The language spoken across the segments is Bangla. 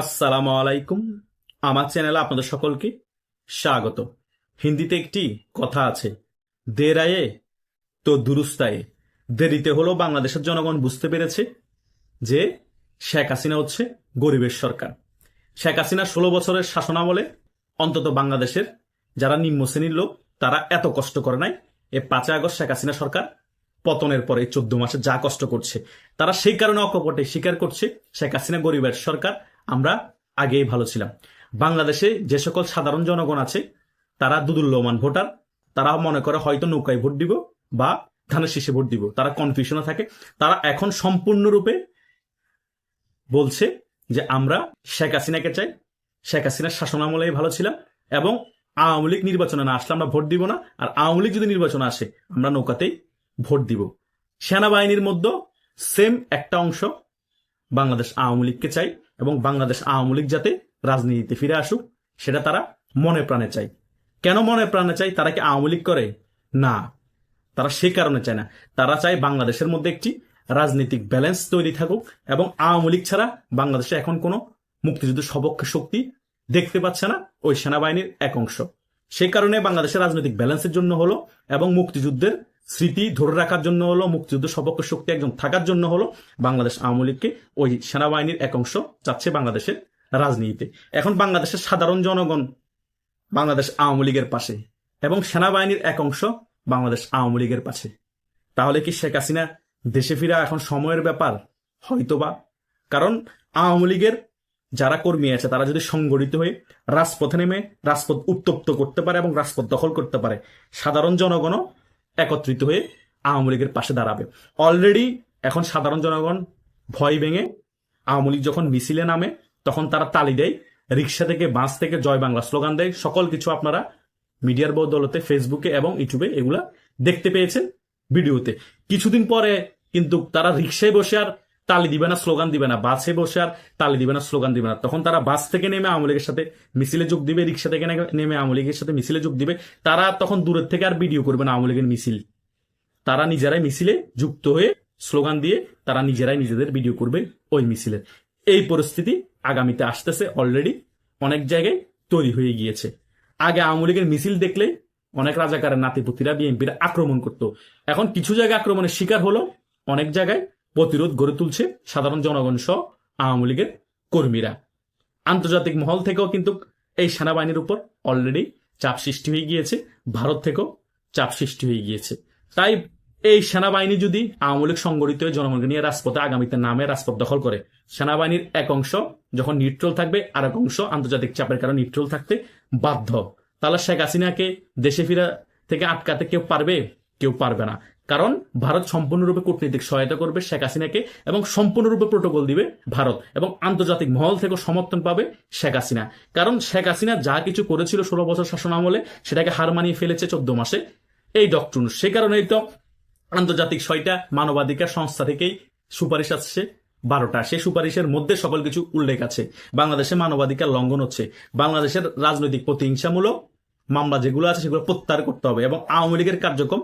আসসালামু আলাইকুম। আমার চ্যানেলে আপনাদের সকলকে স্বাগত। হিন্দিতে একটি কথা আছে দের আয়ে তো দুরুস্তায়ে। দেরিতে হলো বাংলাদেশের জনগণ বুঝতে পেরেছে যে শেখ হাসিনা হচ্ছে গরিবের সরকার। শেখ হাসিনা ষোলো বছরের শাসনামলে অন্তত বাংলাদেশের যারা নিম্ন শ্রেণির লোক, তারা এত কষ্ট করে নাই। এ পাঁচই আগস্ট শেখ হাসিনা সরকার পতনের পরে চোদ্দ মাসে যা কষ্ট করছে, তারা সেই কারণে অকপটে স্বীকার করছে শেখ হাসিনা গরিবের সরকার। আমরা আগেই ভালো ছিলাম। বাংলাদেশে যে সকল সাধারণ জনগণ আছে, তারা দুদুল্যমান ভোটার তারা মনে করে হয়তো নৌকায় ভোট দিব বা ধানের শীষে ভোট দিব। তারা কনফিউশনে থাকে। তারা এখন সম্পূর্ণরূপে বলছে যে আমরা শেখ হাসিনাকে চাই। শেখ হাসিনার শাসনামলেই ভালো ছিলাম এবং আওয়ামী লীগ নির্বাচনে না আসলে আমরা ভোট দিব না। আর আওয়ামী লীগ যদি নির্বাচনে আসে, আমরা নৌকাতেই ভোট দিব। সেনাবাহিনীর মধ্যে সেম একটা অংশ বাংলাদেশ আওয়ামী লীগকে চাই। এবং বাংলাদেশ আওয়ামী লীগ যাতে রাজনীতিতে ফিরে আসুক, সেটা তারা মনে প্রাণে চাই কেন মনে প্রাণে চাই তারা কি আওয়ামী লীগ করে? না। তারা সে কারণে চায় না। তারা চায় বাংলাদেশের মধ্যে একটি রাজনৈতিক ব্যালেন্স তৈরি থাকুক এবং আওয়ামী লীগ ছাড়া বাংলাদেশে এখন কোনো মুক্তিযুদ্ধ সপক্ষে শক্তি দেখতে পাচ্ছে না ওই সেনাবাহিনীর এক অংশ। সেই কারণে বাংলাদেশের রাজনৈতিক ব্যালেন্সের জন্য হলো এবং মুক্তিযুদ্ধের স্মৃতি ধরে রাখার জন্য হলো, মুক্তিযুদ্ধ সপক্ষ শক্তি একজন থাকার জন্য হলো, বাংলাদেশ আওয়ামী লীগকে ওই সেনাবাহিনীর এক অংশ চাচ্ছে বাংলাদেশের রাজনীতিতে। এখন বাংলাদেশের সাধারণ জনগণ বাংলাদেশ আওয়ামী লীগের পাশে এবং সেনাবাহিনীর এক অংশ বাংলাদেশ আওয়ামী লীগের পাশে। তাহলে কি শেখ হাসিনা দেশে ফিরা এখন সময়ের ব্যাপার? হয়তোবা। কারণ আওয়ামী লীগের যারা কর্মী আছে, তারা যদি সংগঠিত হয়ে রাজপথে নেমে রাজপথ উত্তপ্ত করতে পারে এবং রাজপথ দখল করতে পারে, সাধারণ জনগণও একত্রিত হয়ে আওয়ামী লীগের পাশে দাঁড়াবে। অলরেডি এখন সাধারণ জনগণ ভয় ভেঙে আওয়ামী লীগ যখন মিছিলে নামে, তখন তারা তালি দেয়, রিক্সা থেকে, বাস থেকে, জয় বাংলা স্লোগান দেয়। সকল কিছু আপনারা মিডিয়ার বদলতে ফেসবুকে এবং ইউটিউবে এগুলা দেখতে পেয়েছেন ভিডিওতে। কিছুদিন পরে কিন্তু তারা রিক্সায় বসে আর তালি দিবে না, স্লোগান দিবে না। বাসে বসে আর তালি দিবে না, স্লোগান দিবে না। তখন তারা বাস থেকে নেমে আওয়ামী লীগের সাথে মিছিলে যোগ দিবে, রিক্সা থেকে নেমে আওয়ামী লীগের সাথে মিছিলে যোগ দিবে। তারা তখন দূরের থেকে আর ভিডিও করবে না আওয়ামী লীগের মিছিল। তারা নিজেরাই মিছিলে যুক্ত হয়ে স্লোগান দিয়ে তারা নিজেরাই নিজেদের ভিডিও করবে ওই মিছিলের। এই পরিস্থিতি আগামীতে আসতেছে অলরেডি অনেক জায়গায় তৈরি হয়ে গিয়েছে। আগে আওয়ামী লীগের মিছিল দেখলে অনেক রাজাকারের নাতিপুতিরা, বিএনপির আক্রমণ করত। এখন কিছু জায়গায় আক্রমণের শিকার হলো, অনেক জায়গায় প্রতিরোধ গড়ে তুলছে সাধারণ জনগণ সহ আওয়ামী লীগের কর্মীরা। আন্তর্জাতিক মহল থেকেও কিন্তু এই সেনাবাহিনীর উপর অলরেডি চাপ সৃষ্টি হয়ে গিয়েছে। ভারত থেকেও চাপ সৃষ্টি হয়ে গিয়েছে। তাই এই সেনাবাহিনী যদি আওয়ামী লীগ সংগঠিত জনগণকে নিয়ে রাজপথে আগামীতে নামে রাজপথ দখল করে, সেনাবাহিনীর এক অংশ যখন নিউট্রাল থাকবে আর এক অংশ আন্তর্জাতিক চাপের কারণে নিউট্রাল থাকতে বাধ্য। তাহলে শেখ হাসিনাকে দেশে ফিরা থেকে আটকাতে কেউ পারবে? কেউ পারবে না। কারণ ভারত সম্পূর্ণরূপে কূটনৈতিক সহায়তা করবে শেখ হাসিনাকে এবং সম্পূর্ণরূপে প্রোটোকল দিবে ভারত এবং আন্তর্জাতিক মহল থেকে সমর্থন পাবে শেখ হাসিনা। কারণ শেখ হাসিনা যা কিছু করেছিল ষোলো বছর শাসন আমলে সেটাকে হার মানিয়ে ফেলেছে চোদ্দ মাসে। এই ডক্টর সে কারণেই তো আন্তর্জাতিক ছয়টা মানবাধিকার সংস্থা থেকেই সুপারিশ আসছে বারোটা। সেই সুপারিশের মধ্যে সকল কিছু উল্লেখ আছে। বাংলাদেশে মানবাধিকার লঙ্ঘন হচ্ছে। বাংলাদেশের রাজনৈতিক প্রতিহিংসামূলক মামলা যেগুলো আছে সেগুলো প্রত্যাহার করতে হবে এবং আওয়ামী লীগের কার্যক্রম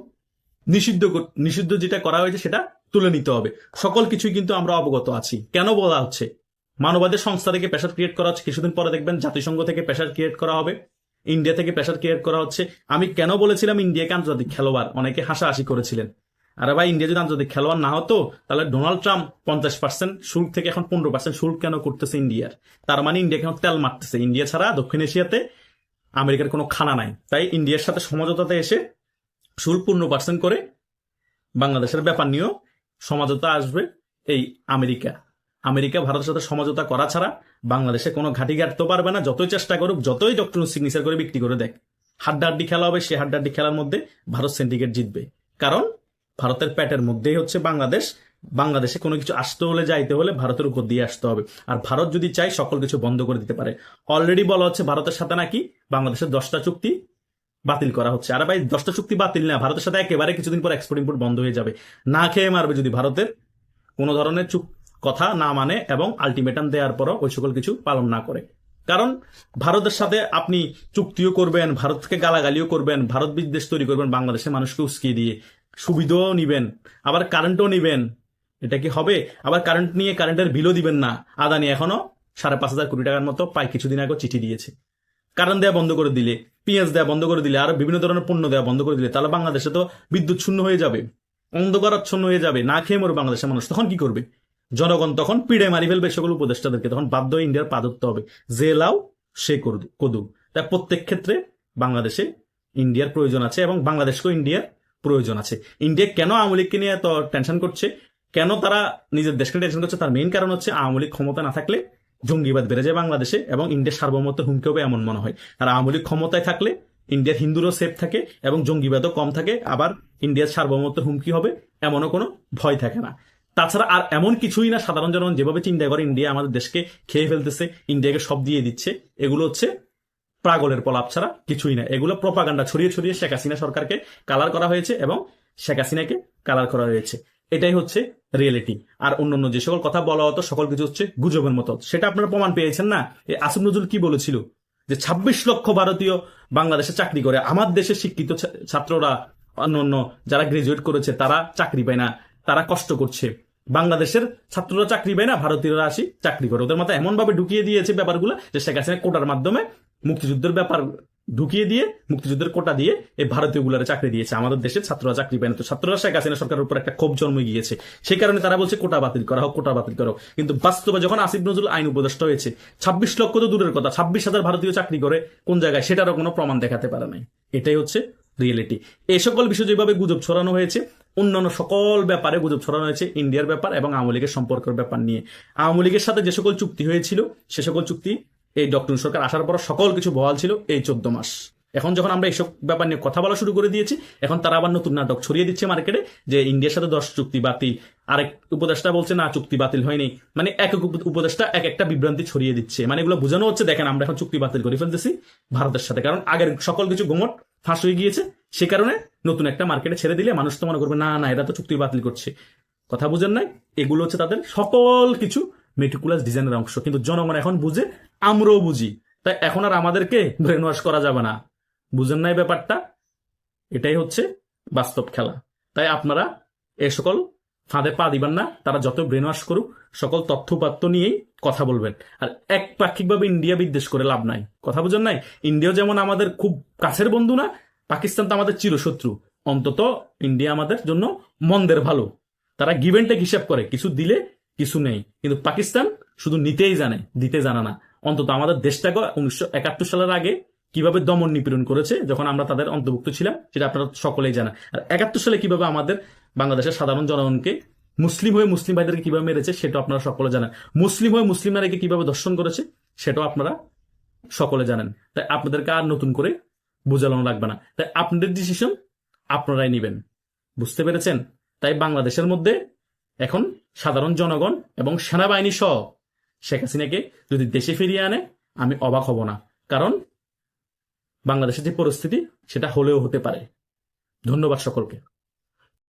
নিষিদ্ধ নিষিদ্ধ যেটা করা হয়েছে সেটা তুলে নিতে হবে। সকল কিছুই কিন্তু আমরা অবগত আছি। কেন বলা হচ্ছে? মানবাদের সংস্থা থেকে প্রেশার ক্রিয়েট করা হচ্ছে। কিছুদিন পরে দেখবেন জাতিসংঘ থেকে প্রেশার ক্রিয়েট করা হবে। ইন্ডিয়া থেকে প্রেশার ক্রিয়েট করা হচ্ছে। আমি কেন বলেছিলাম ইন্ডিয়াকে আন্তর্জাতিক খেলোয়াড়? অনেকে হাসাহাসি করেছিলেন। আরে ভাই ইন্ডিয়া যদি আন্তর্জাতিক খেলোয়াড় না হতো, তাহলে ডোনাল্ড ট্রাম্প পঞ্চাশ পার্সেন্ট শুল্ক থেকে এখন পনেরো পার্সেন্ট শুল্ক কেন করতেছে ইন্ডিয়ার তার মানে ইন্ডিয়া কেন তেল মারতেছে। ইন্ডিয়া ছাড়া দক্ষিণ এশিয়াতে আমেরিকার কোনো খানা নাই। তাই ইন্ডিয়ার সাথে সমঝোতাতে এসে শুল্ক পনেরো পার্সেন্ট করে বাংলাদেশের ব্যাপার নিয়েও সমাজতা আসবে এই আমেরিকা। আমেরিকা ভারতের সাথে সমঝোতা করা ছাড়া বাংলাদেশে কোনো ঘাটি ঘাটতে পারবে না। যতই চেষ্টা করুক, যতই ডক্টর সিগনেচার করে বিক্রি করে দেখ, হাড্ডাহাড্ডি খেলা হবে সে হাড্ডাহাড্ডি খেলার মধ্যে ভারত সিন্ডিকেট জিতবে। কারণ ভারতের প্যাটের মধ্যেই হচ্ছে বাংলাদেশ। বাংলাদেশে কোনো কিছু আসতে হলে, যাইতে হলে ভারতের উপর দিয়ে আসতে হবে। আর ভারত যদি চাই সকল কিছু বন্ধ করে দিতে পারে। অলরেডি বলা হচ্ছে ভারতের সাথে নাকি বাংলাদেশের দশটা চুক্তি বাতিল করা হচ্ছে। আর ভাই, দশটা চুক্তি বাতিল না। ভারতের সাথে একেবারে কিছুদিন পর এক্সপোর্ট ইম্পোর্ট বন্ধ হয়ে যাবে। না খেয়ে মারবে যদি ভারতের কোনো ধরনের চুক কথা না মানে এবং আলটিমেটাম দেওয়ার পরও ওই সকল কিছু পালন না করে। কারণ ভারতের সাথে আপনি চুক্তিও করবেন, ভারতকে গালাগালিও করবেন, ভারত বিদ্বেষ তৈরি করবেন, বাংলাদেশের মানুষকে উস্কিয়ে দিয়ে। সুবিধাও নিবেন, আবার কারেন্টও নিবেন। এটা কি হবে? আবার কারেন্ট নিয়ে কারেন্টের বিলও দিবেন না। আদানি এখনও সাড়ে পাঁচ হাজার কোটি টাকার মতো প্রায় কিছুদিন আগে চিঠি দিয়েছে। কারণ দেওয়া বন্ধ করে দিলে, পেঁয়াজ দেওয়া বন্ধ করে দিলে, আর বিভিন্ন ধরনের পণ্য দেওয়া বন্ধ করে দিলে, তাহলে বাংলাদেশে তো বিদ্যুৎ শূন্য হয়ে যাবে, অন্ধকারাচ্ছন্ন হয়ে যাবে, না খেয়ে মরবে বাংলাদেশের মানুষ, তখন কি করবে? জনগণ তখন পিড়ে মারি ফেলবে সকল উপদেষ্টাদেরকে, তখন বাধ্য ইন্ডিয়ার পা হবে, যে লাও সে করু কদু তাই প্রত্যেক ক্ষেত্রে বাংলাদেশে ইন্ডিয়ার প্রয়োজন আছে এবং বাংলাদেশকেও ইন্ডিয়ার প্রয়োজন আছে। ইন্ডিয়া কেন আওয়ামী লীগকে নিয়ে এত টেনশন করছে? কেন তারা নিজের দেশকে টেনশন করছে? তার মেইন কারণ হচ্ছে আওয়ামী লীগ ক্ষমতা না থাকলে জঙ্গিবাদ বেড়ে যায় বাংলাদেশে এবং ইন্ডিয়ার সার্বভৌমত্ব হুমকি হবে এমন মনে হয়। আর আওয়ামী লীগ ক্ষমতায় থাকলে ইন্ডিয়ার হিন্দুরও সেফ থাকে এবং জঙ্গিবাদও কম থাকে, আবার ইন্ডিয়ার সার্বভৌমত্ব হুমকি হবে এমনও কোনো ভয় থাকে না। তাছাড়া আর এমন কিছুই না, সাধারণ জনগণ যেভাবে চিন্তা করে, ইন্ডিয়া আমাদের দেশকে খেয়ে ফেলতেছে, ইন্ডিয়াকে সব দিয়ে দিচ্ছে। এগুলো হচ্ছে প্রাগলের পলাপ ছাড়া কিছুই না। এগুলো প্রপাগান্ডা ছড়িয়ে ছড়িয়ে শেখ হাসিনা সরকারকে কালার করা হয়েছে এবং শেখ হাসিনাকে কালার করা হয়েছে। এটাই হচ্ছে রিয়েলিটি আর অন্যান্য যে সকল কথা বলা হতো, সকল কিছু হচ্ছে গুজবের মতো। সেটা আপনারা প্রমাণ পেয়েছেন না? আসিফ নজরুল কি বলেছিল? যে ২৬ লক্ষ ভারতীয় বাংলাদেশে চাকরি করে। আমার দেশে শিক্ষিত ছাত্ররা অন্য যারা গ্রাজুয়েট করেছে, তারা চাকরি পায় না। তারা কষ্ট করছে। বাংলাদেশের ছাত্ররা চাকরি পায় না, ভারতীয়রা আসি চাকরি করে। ওদের মাথায় এমন ভাবে ঢুকিয়ে দিয়েছে ব্যাপারগুলো যে শেখ হাসিনা কোটার মাধ্যমে মুক্তিযুদ্ধের ব্যাপার ঢুকিয়ে দিয়ে, মুক্তিযুদ্ধের কোটা দিয়ে এই ভারতীয় গুলারে চাকরি দিয়েছে। আমাদের দেশে ছাত্ররা চাকরি পায় না। তো ছাত্ররা শেখ হাসিনা সরকারের উপর একটা ক্ষোভ জন্ম গিয়েছে। সেই কারণে তারা বলছে, কোটা বাতিল করা হোক, কোটা বাতিল করা কিন্তু বাস্তবে যখন আসিফ নজরুল আইন উপদেষ্টা হয়েছে, ছাব্বিশ লক্ষ তো দূরের কথা, ছাব্বিশ হাজার ভারতীয় চাকরি করে কোন জায়গায়, সেটারও কোনো প্রমাণ দেখাতে পারে নাই। এটাই হচ্ছে রিয়েলিটি এই সকল বিষয় যেভাবে গুজব ছড়ানো হয়েছে, অন্যান্য সকল ব্যাপারে গুজব ছড়ানো হয়েছে, ইন্ডিয়ার ব্যাপার এবং আওয়ামী লীগের সম্পর্কের ব্যাপার নিয়ে। আওয়ামী লীগের সাথে যে সকল চুক্তি হয়েছিল, সে সকল চুক্তি এই ডক্টর সরকার আসার পর সকল কিছু বহাল ছিল এই চোদ্দ মাস। এখন যখন আমরা এইসব ব্যাপার নিয়ে কথা বলা শুরু করে দিয়েছি, এখন তারা আবার নতুন নাটক ছড়িয়ে দিচ্ছে মার্কেটে যে ইন্ডিয়ার সাথে দশ চুক্তি বাতিল, আরেক উপদেষ্টা বলছে, না, চুক্তি বাতিল হয়নি। মানে এক এক উপদেষ্টা এক একটা বিভ্রান্তি ছড়িয়ে দিচ্ছে। মানে এগুলো বোঝানো হচ্ছে, দেখেন, আমরা এখন চুক্তি বাতিল করে ফেলতেছি ভারতের সাথে। কারণ আগের সকল কিছু গোমট, ফাঁস হয়ে গিয়েছে। সে কারণে নতুন একটা মার্কেটে ছেড়ে দিলে মানুষ তো মনে করবে, না না, এরা তো চুক্তি বাতিল করছে। কথা বুঝেন নাই, এগুলো হচ্ছে তাদের সকল কিছু মেটিকুলাস ডিজাইনের অংশ। কিন্তু জনগণ এখন বুঝে, আমরাও বুঝি। তাই এখন আর আমাদেরকে ব্রেন ওয়াশ করা যাবে না। বুঝেন নাই ব্যাপারটা? এটাই হচ্ছে বাস্তব খেলা। তাই আপনারা এ সকল ফাঁদে পা দিবেন না, তারা যত ব্রেন ওয়াশ করুক, সকল তথ্যপাত্য নিয়েই কথা বলবেন। আর এক পাক্ষিকভাবে ইন্ডিয়া বিদ্বেষ করে লাভ নাই। কথা বুঝেন নাই? ইন্ডিয়া যেমন আমাদের খুব কাছের বন্ধু না, পাকিস্তান তো আমাদের চিরশত্রু। অন্তত ইন্ডিয়া আমাদের জন্য মন্দের ভালো। তারা গিভেন্টেক হিসাব করে। কিছু দিলে কিছু নেই। কিন্তু পাকিস্তান শুধু নিতেই জানে, দিতে জানে না। অন্তত আমাদের দেশটাকে উনিশশো একাত্তর সালের আগে কীভাবে দমন নিপীড়ন করেছে, যখন আমরা তাদের অন্তর্ভুক্ত ছিলাম, সেটা আপনারা সকলেই জানেন। আর একাত্তর সালে কীভাবে আমাদের বাংলাদেশের সাধারণ জনগণকে মুসলিম হয়ে মুসলিম ভাইদেরকে কীভাবে মেরেছে সেটা আপনারা সকলে জানেন। মুসলিম হয়ে মুসলিম নারীকে কীভাবে দর্শন করেছে, সেটাও আপনারা সকলে জানেন। তাই আপনাদেরকে আর নতুন করে বোঝানো লাগবে না। তাই আপনাদের ডিসিশন আপনারাই নেবেন। বুঝতে পেরেছেন? তাই বাংলাদেশের মধ্যে এখন সাধারণ জনগণ এবং সেনাবাহিনী সহ শেখ হাসিনাকে যদি দেশে ফিরিয়ে আনে, আমি অবাক হব না। কারণ বাংলাদেশের যে পরিস্থিতি, সেটা হলেও হতে পারে। ধন্যবাদ সকলকে।